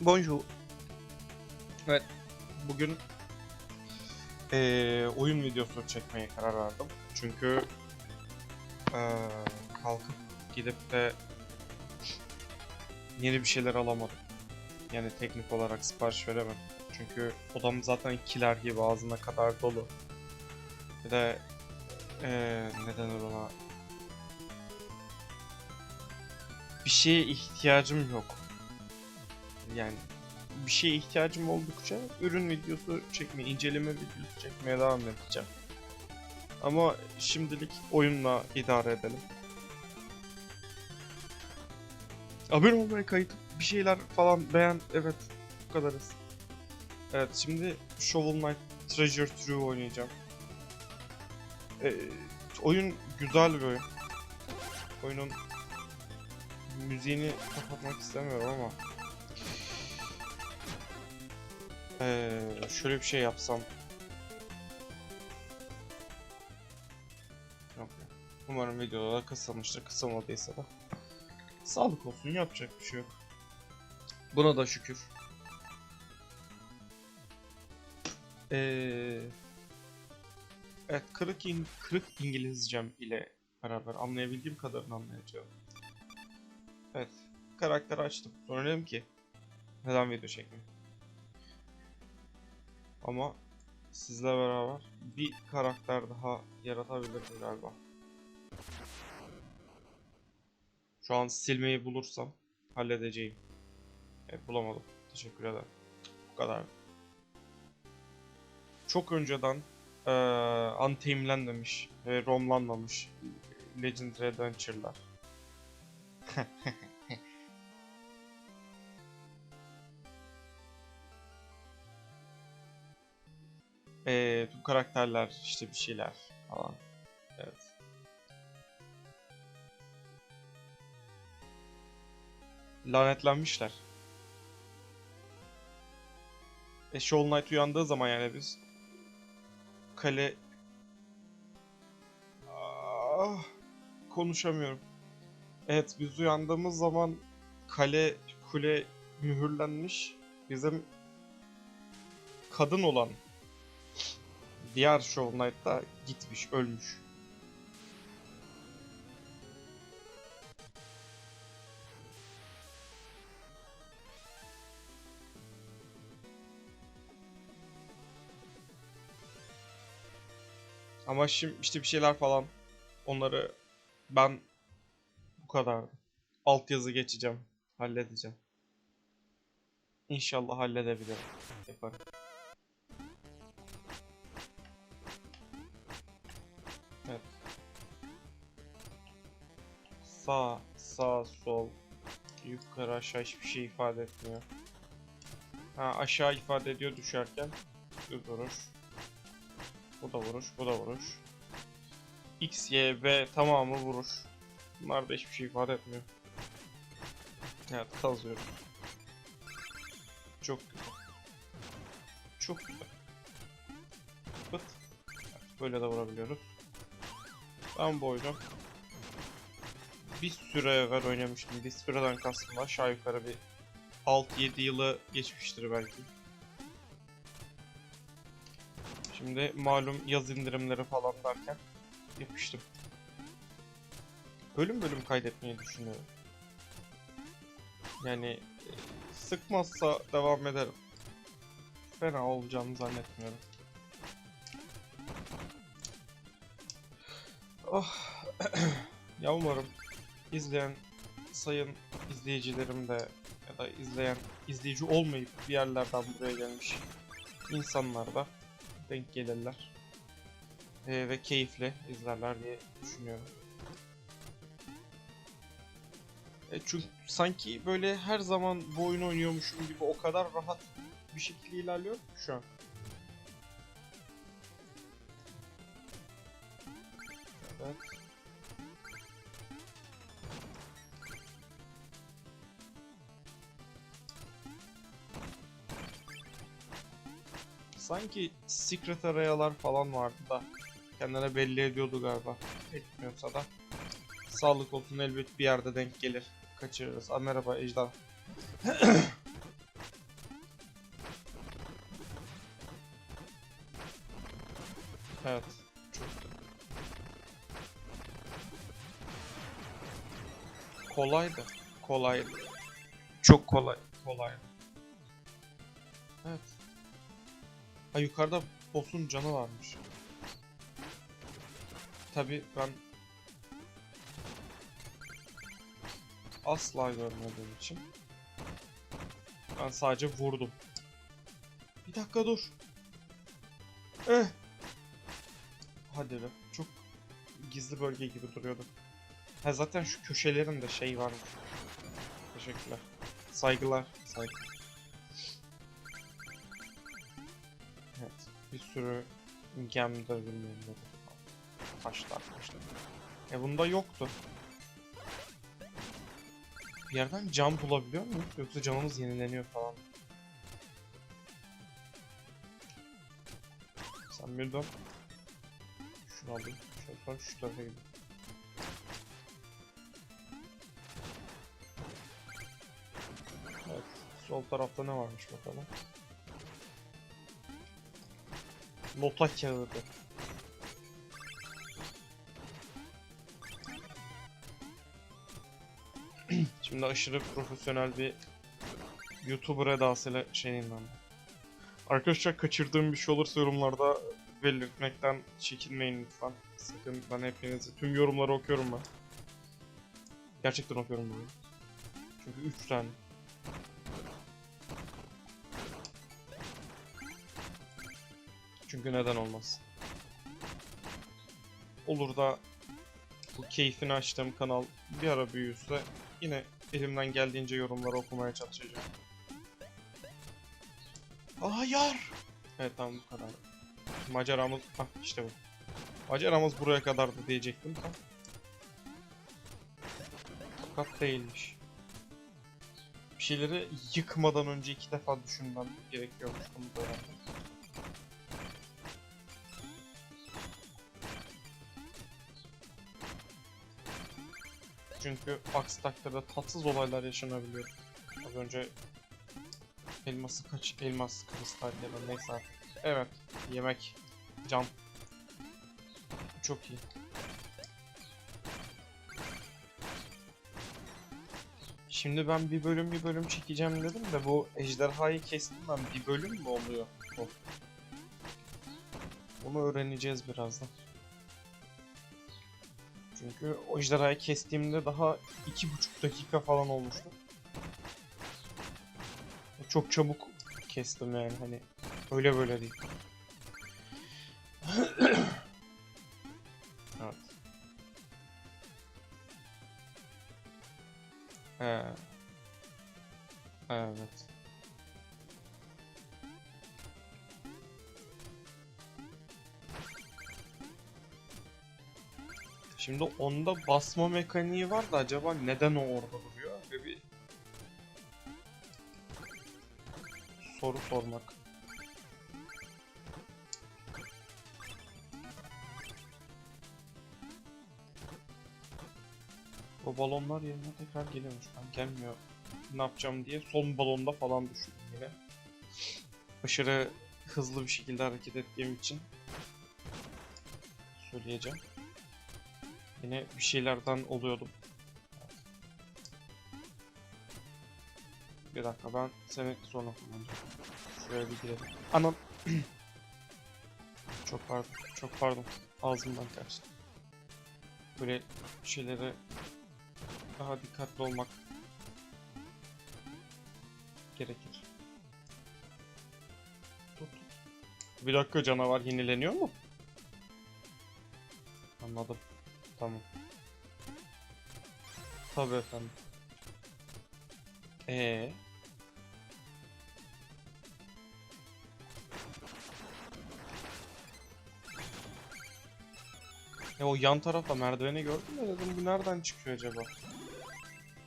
Bonjour. Evet, bugün eee, oyun videosu çekmeye karar verdim. Çünkü eee, kalkıp gidip de yeni bir şeyler alamadım. Yani teknik olarak sipariş veremedim. Çünkü odam zaten kiler gibi ağzına kadar dolu. Bir de eee ne denir ona? Bir şeye ihtiyacım yok. Yani bir şeye ihtiyacım oldukça ürün videosu çekmeye, inceleme videosu çekmeye devam edeceğim. Ama şimdilik oyunla idare edelim. Abone olmayı, kayıt bir şeyler falan beğen. Evet, bu kadarız. Evet, şimdi Shovel Knight Treasure Trove oynayacağım. Ee, oyun güzel bir oyun. Oyunun müziğini kapatmak istemiyorum ama ee, şöyle bir şey yapsam. Umarım videoda da kısalmıştır. Kısalmadıysa da. Sağlık olsun yapacak bir şey yok. Buna da şükür. Ee, evet kırık, in, kırık İngilizcem ile beraber anlayabildiğim kadarını anlayacağım. Evet. Karakteri açtım. Sonra dedim ki neden video çekmeyeyim? Ama sizle beraber bir karakter daha yaratabilirim galiba. Şu an silmeyi bulursam halledeceğim. Evet bulamadım. Teşekkür ederim. Bu kadar. Çok önceden eee untamelenmemiş ve romlanmamış Legendary Adventure'lar. Eee tüm karakterler işte bir şeyler falan. Evet. Lanetlenmişler. E Shovel Knight uyandığı zaman yani biz kale ah, konuşamıyorum. Evet biz uyandığımız zaman kale kule mühürlenmiş. Bizim kadın olan diğer Shovel Knight'ta gitmiş, ölmüş. Ama şimdi işte bir şeyler falan onları ben bu kadar altyazı geçeceğim, halledeceğim. İnşallah halledebilirim. Yaparım. Sağ, sağ, sol, yukarı, aşağı hiçbir şey ifade etmiyor. Ha, aşağı ifade ediyor düşerken. Düz vuruş. Bu da vuruş, bu da vuruş. X, Y, B tamamı vuruş. Bunlar da hiçbir şey ifade etmiyor. Evet, kazıyorum. Çok. Çok güzel. Böyle de vurabiliyoruz. Ben bu bir süre evvel oynamıştım. Bir süreden kastım aşağı yukarı bir 6-7 yılı geçmiştir belki. Şimdi malum yaz indirimleri falan derken yapıştım. Bölüm bölüm kaydetmeyi düşünüyorum. Yani e, sıkmazsa devam ederim. Fena olacağını zannetmiyorum. Oh. ya umarım izleyen sayın izleyicilerim de ya da izleyen izleyici olmayıp bir yerlerden buraya gelmiş insanlar da denk gelirler. Ee, ve keyifle izlerler diye düşünüyorum. E çünkü sanki böyle her zaman bu oyunu oynuyormuşum gibi o kadar rahat bir şekilde ilerliyor şu an. Evet. ki secret arayalar falan vardı da kendine belli ediyordu galiba. Etmiyorsa da sağlık olsun elbet bir yerde denk gelir. Kaçırırız. A merhaba ejder. evet. Kolaydı. Kolaydı. Çok kolay. Kolaydı. Evet. Ha yukarıda boss'un canı varmış. Tabi ben asla görmediğim için ben sadece vurdum. Bir dakika dur. Eh. Hadi be. Çok gizli bölge gibi duruyordu. Ha zaten şu köşelerin de şey var. Teşekkürler. Saygılar. Saygı. Sürü gemde bilmem ne. Taşlar taşlar. E bunda yoktu. Bir yerden cam bulabiliyor muyuz? Yoksa camımız yenileniyor falan. Sen bir dön. Şunu alayım. Şöyle sonra şu tarafa gideyim. Sol tarafta ne varmış bakalım. Nota kağıdı. Şimdi aşırı profesyonel bir YouTuber edasıyla şeyim ben. Arkadaşlar kaçırdığım bir şey olursa yorumlarda belirtmekten çekinmeyin lütfen. Sakın ben hepinizi, tüm yorumları okuyorum ben. Gerçekten okuyorum bunu. Çünkü 3 tane. Çünkü neden olmaz? Olur da bu keyfini açtığım kanal bir ara büyürse yine elimden geldiğince yorumları okumaya çalışacağım. Hayır. Evet tamam bu kadar. Maceramız ah işte bu. Maceramız buraya kadardı diyecektim tam. Fakat değilmiş. Bir şeyleri yıkmadan önce iki defa düşünmem gerekiyormuş bunu da öğrendim. Çünkü aksi takdirde tatsız olaylar yaşanabiliyor. Az önce elması kaç elmas kristal ya da neyse artık. Evet, yemek, cam. Çok iyi. Şimdi ben bir bölüm bir bölüm çekeceğim dedim de bu ejderhayı kestim ben bir bölüm mü oluyor? Bunu öğreneceğiz birazdan. Çünkü o ejderhayı kestiğimde daha iki buçuk dakika falan olmuştu. Çok çabuk kestim yani hani öyle böyle değil. evet. He. Evet. Şimdi onda basma mekaniği var da acaba neden o orada duruyor? Ve bir soru sormak. O balonlar yerine tekrar geliyormuş. Ben gelmiyor. Ne yapacağım diye son balonda falan düşündüm yine. Aşırı hızlı bir şekilde hareket ettiğim için söyleyeceğim. Yine bir şeylerden oluyordum. Bir dakika ben seni sonra kullanacağım. Şuraya bir girelim. Anam. çok pardon. Çok pardon. Ağzımdan kaçtı. Böyle şeylere daha dikkatli olmak gerekir. Bir dakika canavar yenileniyor mu? Anladım. Tamam. Tabii efendim. Ee. E o yan tarafa merdiveni gördüm de dedim bu nereden çıkıyor acaba?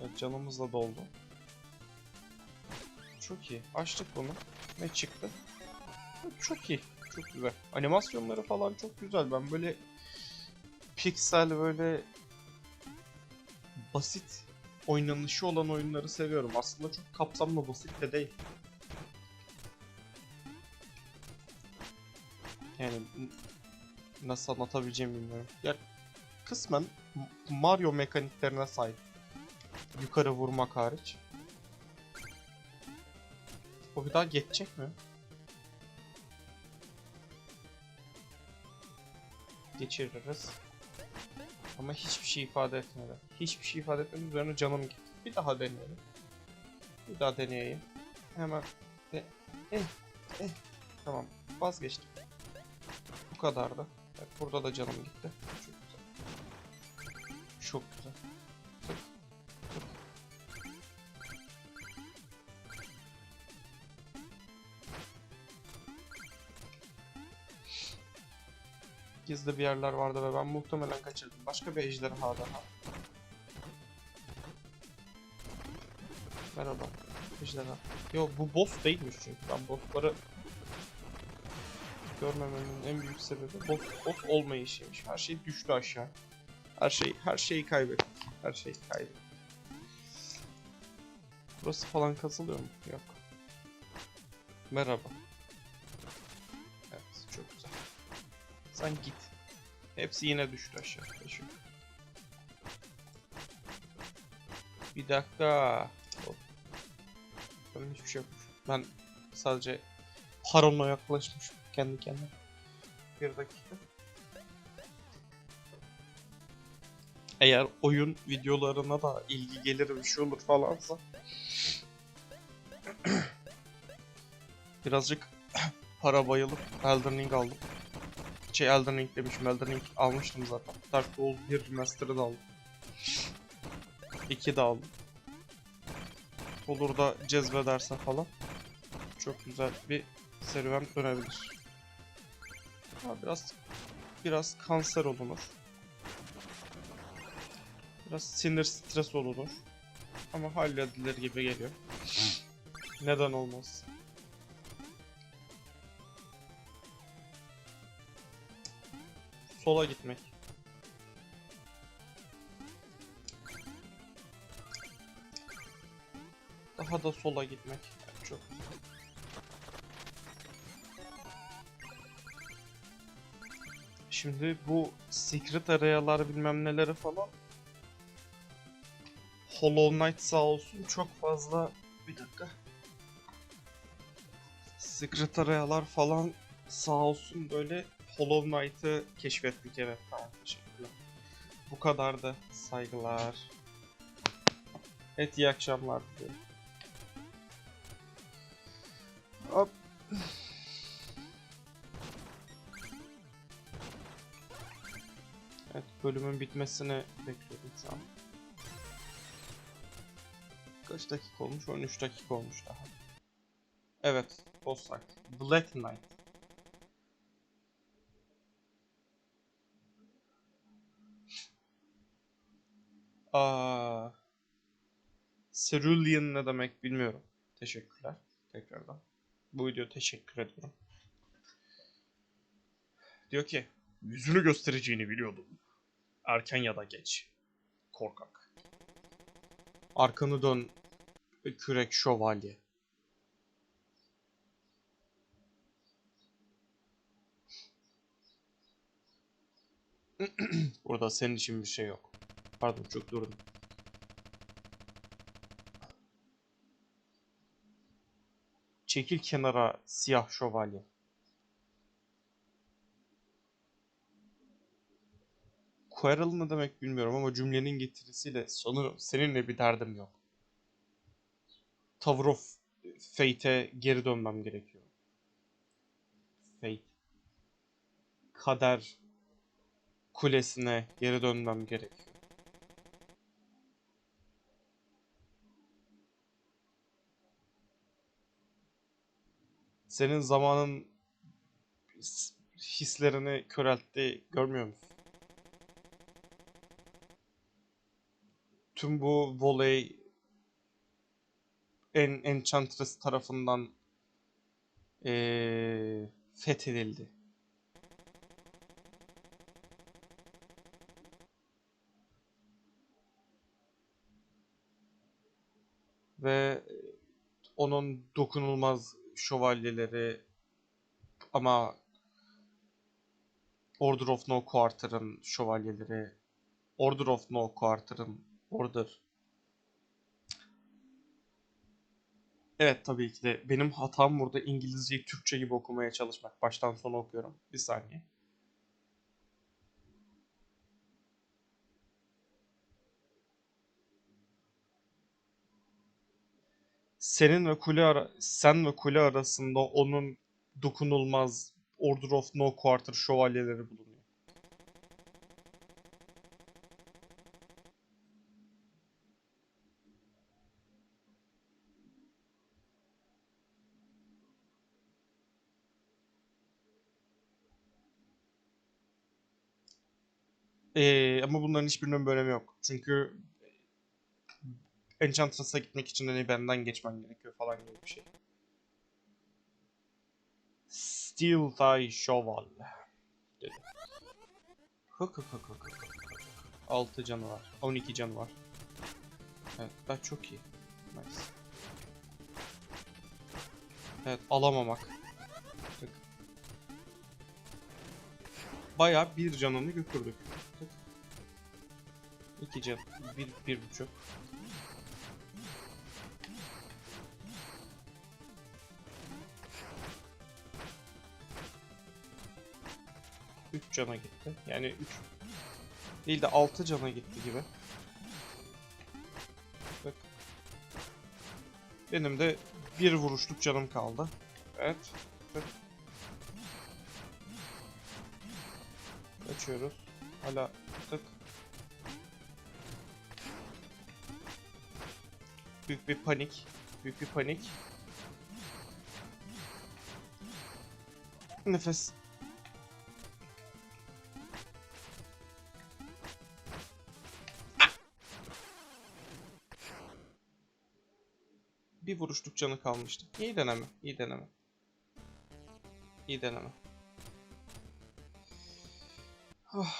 Evet canımız da doldu. Çok iyi. Açtık bunu. Ne çıktı? Çok iyi. Çok güzel. Animasyonları falan çok güzel. Ben böyle piksel böyle basit oynanışı olan oyunları seviyorum. Aslında çok kapsamlı basit de değil. Yani nasıl anlatabileceğimi bilmiyorum. Ya kısmen Mario mekaniklerine sahip. Yukarı vurmak hariç. O bir daha geçecek mi? Geçiririz. Ama hiçbir şey ifade etmedi. Hiçbir şey ifade etmedi. Üzerine canım gitti. Bir daha deneyelim. Bir daha deneyeyim. Hemen. E, eh, eh. Tamam. Vazgeçtim. Bu kadardı. Evet, burada da canım gitti. Çok güzel. Çok güzel. 8'de bir yerler vardı ve ben muhtemelen kaçırdım. Başka bir ejderha daha. Merhaba. Ejderha. Yo bu boss değilmiş çünkü. Ben bossları görmememin en büyük sebebi boss, boss olmayışıymış. Her şey düştü aşağı. Her şey her şeyi kaybettik. Her şeyi kaybettik. Burası falan kazılıyor mu? Yok. Merhaba. Sen git. Hepsi yine düştü aşağı. Teşekkür. Bir dakika. Hop. Benim hiçbir şey yokmuş. Ben sadece parona yaklaşmışım kendi kendime. Bir dakika. Eğer oyun videolarına da ilgi gelir bir şey olur falansa birazcık para bayılıp Elden Ring aldım. Şey Elden Ring demişim Elden Ring almıştım zaten. Dark Souls 1 Remaster'ı da aldım. 2 de aldım. Olur da cezbederse falan çok güzel bir serüven dönebilir. Ama biraz biraz kanser olunur. Biraz sinir stres olunur. Ama halledilir gibi geliyor. Neden olmaz? Sola gitmek. Daha da sola gitmek. Çok. Şimdi bu secret arealar bilmem neleri falan Hollow Knight sağ olsun çok fazla bir dakika secret arealar falan sağ olsun böyle Hollow Knight'ı keşfettik evet tamam teşekkürler. Bu kadar da saygılar. Evet iyi akşamlar diliyorum. Hop. Evet bölümün bitmesini bekliyordum şu an. Kaç dakika olmuş? 13 dakika olmuş daha. Evet, boss fight. Black Knight. Aa, Cerulean ne demek bilmiyorum. Teşekkürler tekrardan. Bu video teşekkür ediyorum. Diyor ki, yüzünü göstereceğini biliyordum. Erken ya da geç. Korkak. Arkanı dön, kürek şövalye. Burada senin için bir şey yok. Pardon çok durdum. Çekil kenara siyah şövalye. Quarrel ne demek bilmiyorum ama cümlenin getirisiyle sanırım seninle bir derdim yok. Tower of Fate'e geri dönmem gerekiyor. Fate. Kader kulesine geri dönmem gerekiyor. Senin zamanın his- hislerini köreltti görmüyor musun? Tüm bu voley en Enchantress tarafından eee fethedildi. Ve onun dokunulmaz şövalyeleri ama Order of No Quarter'ın şövalyeleri, Order of No Quarter'ın Order. Evet tabii ki de benim hatam burada İngilizceyi Türkçe gibi okumaya çalışmak. Baştan sona okuyorum. Bir saniye. Senin ve kule ara sen ve kule arasında onun dokunulmaz Order of No Quarter şövalyeleri bulunuyor. Ee, ama bunların hiçbirinin bir önemi yok. Çünkü Enchantress'a gitmek için hani benden geçmen gerekiyor falan gibi bir şey. Steel Thigh Shovel dedi. Hık hık hık hık hık. 6 canı var. 12 canı var. Evet, ben çok iyi. Nice. Evet, alamamak. Tık. Bayağı bir canını götürdük. Tık. İki can, bir, bir buçuk. Cana gitti. Yani üç değil de altı cana gitti gibi. Bak. Benim de bir vuruşluk canım kaldı. Evet. Tık. Kaçıyoruz. Hala tık. Büyük bir panik. Büyük bir panik. Nefes. Bir vuruşluk canı kalmıştı. İyi deneme, iyi deneme. İyi deneme. Oh.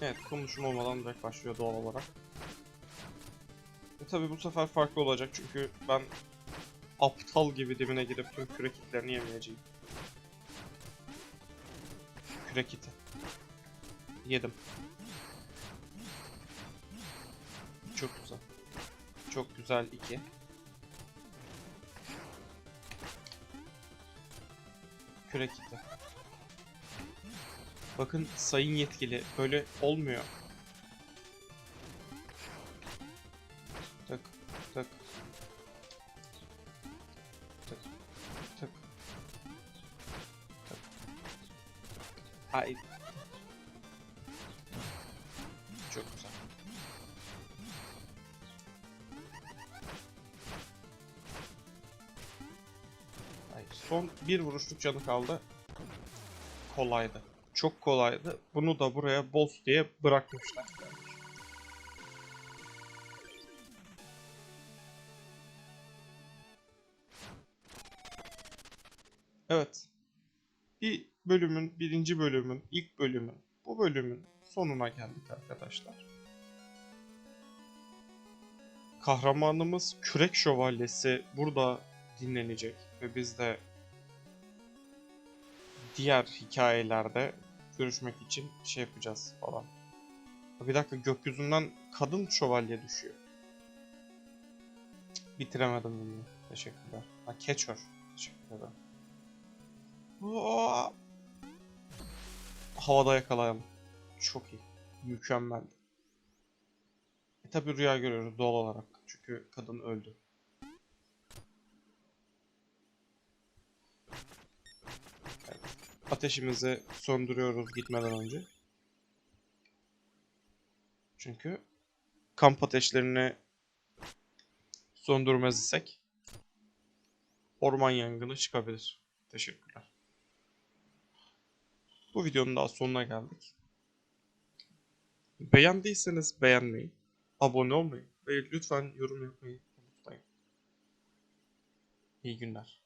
Evet, konuşum olmadan direkt başlıyor doğal olarak. E tabi bu sefer farklı olacak çünkü ben aptal gibi dibine girip tüm kürek itlerini yemeyeceğim. Kürek iti. Yedim. Çok güzel. Çok güzel iki. Kürek iti. Bakın sayın yetkili böyle olmuyor. Tık tık. Tık tık. Tık. Hayır. Bir vuruşluk canı kaldı. Kolaydı. Çok kolaydı. Bunu da buraya boss diye bırakmışlar. Evet. Bir bölümün, birinci bölümün, ilk bölümün, bu bölümün sonuna geldik arkadaşlar. Kahramanımız Kürek Şövalyesi burada dinlenecek ve biz de diğer hikayelerde görüşmek için şey yapacağız falan. Bir dakika gökyüzünden kadın şövalye düşüyor. Bitiremedim bunu. Teşekkürler. Ha Catcher. Teşekkür ederim. Aa! Havada yakalayalım. Çok iyi. Mükemmel. E tabi rüya görüyoruz doğal olarak. Çünkü kadın öldü. Ateşimizi söndürüyoruz gitmeden önce. Çünkü kamp ateşlerini söndürmez isek orman yangını çıkabilir. Teşekkürler. Bu videonun daha sonuna geldik. Beğendiyseniz beğenmeyi, abone olmayı ve lütfen yorum yapmayı unutmayın. İyi günler.